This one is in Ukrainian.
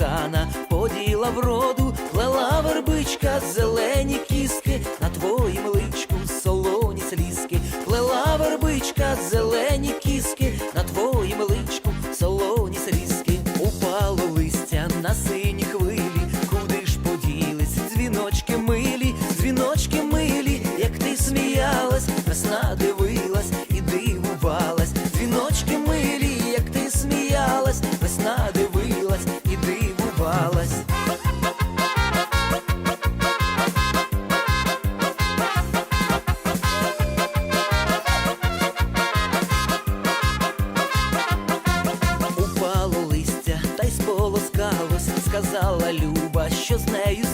набрала вроду, плела вербичка зелені кіски, на твоїм личку солоні слізки, плела вербичка зелені кіски, на твоїм личку солоні слізки, упало листя на сині сказала Люба, що з нею.